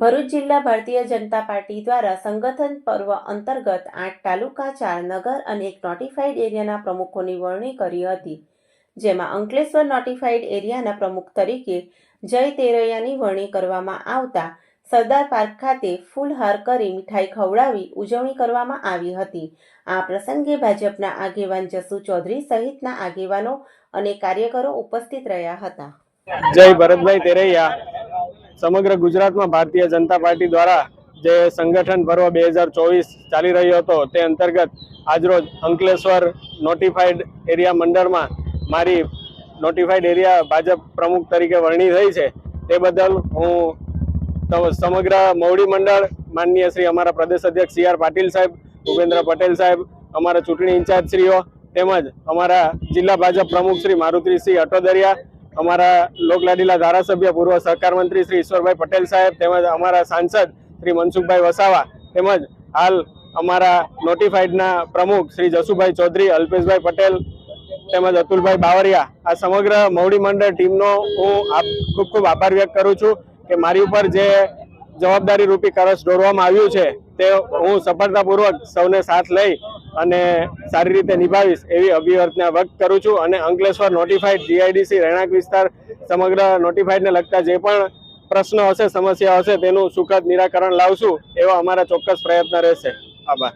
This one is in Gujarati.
ભરૂચ જિલ્લા ભારતીય જનતા પાર્ટી દ્વારા સંગઠન પર્વ અંતર્ગત આઠ તાલુકા, ચાર નગર અને એક નોટિફાઈડ એરિયાના પ્રમુખોની વરણી કરી હતી, જેમાં અંકલેશ્વર નોટિફાઈડ એરિયાના પ્રમુખ તરીકે જય તેરૈયાની વરણી કરવામાં આવતા સરદાર પાર્ક ખાતે ફૂલહાર કરી મીઠાઈ ખવડાવી ઉજવણી કરવામાં આવી હતી. આ પ્રસંગે ભાજપના આગેવાન જસુ ચૌધરી સહિતના આગેવાનો અને કાર્યકરો ઉપસ્થિત રહ્યા હતા. જય ભરતભાઈ તેરૈયા. સમગ્ર ગુજરાતમાં ભારતીય જનતા પાર્ટી દ્વારા જે સંગઠન પર્વ બે હજાર ચોવીસ ચાલી રહ્યો હતો, તે અંતર્ગત આજરોજ અંકલેશ્વર નોટિફાઈડ એરિયા મંડળમાં મારી નોટિફાઈડ એરિયા ભાજપ પ્રમુખ તરીકે વરણી થઈ છે. તે બદલ હું સમગ્ર મવડી મંડળ માનનીય શ્રી અમારા પ્રદેશ અધ્યક્ષ સી આર પાટીલ સાહેબ, ભૂપેન્દ્ર પટેલ સાહેબ, અમારા ચૂંટણી ઇન્ચાર્જ શ્રીઓ તેમજ અમારા જિલ્લા ભાજપ પ્રમુખ શ્રી મારુતિસિંહ અટોદરિયા અમારા લોકલાડીલા ધારાસભ્ય, પૂર્વ સહકાર મંત્રી શ્રી ઈશ્વરભાઈ પટેલ સાહેબ તેમજ અમારા સાંસદ શ્રી મનસુખભાઈ વસાવા તેમજ હાલ અમારા નોટિફાઈડના પ્રમુખ શ્રી જસુભાઈ ચૌધરી, અલ્પેશભાઈ પટેલ તેમજ અતુલભાઈ બાવરિયા. આ સમગ્ર મવડી મંડળ ટીમનો હું ખૂબ ખૂબ આભાર વ્યક્ત કરું છું કે મારી ઉપર જે જવાબદારી રૂપી કરસ દોરવામાં આવ્યું છે તે હું સફળતાપૂર્વક સૌને સાથ લઈ અને સારી રીતે નિભાવીશ એવી અભિવર્તના વ્યક્ત કરું છું અને અંકલેશ્વર નોટિફાઈડ જીઆઈડીસી રહેણાંક વિસ્તાર સમગ્ર નોટિફાઈડને લગતા જે પણ પ્રશ્નો હશે સમસ્યા હશે, તેનું સુખદ નિરાકરણ લાવશું એવા અમારા ચોક્કસ પ્રયત્ન રહેશે. આભાર.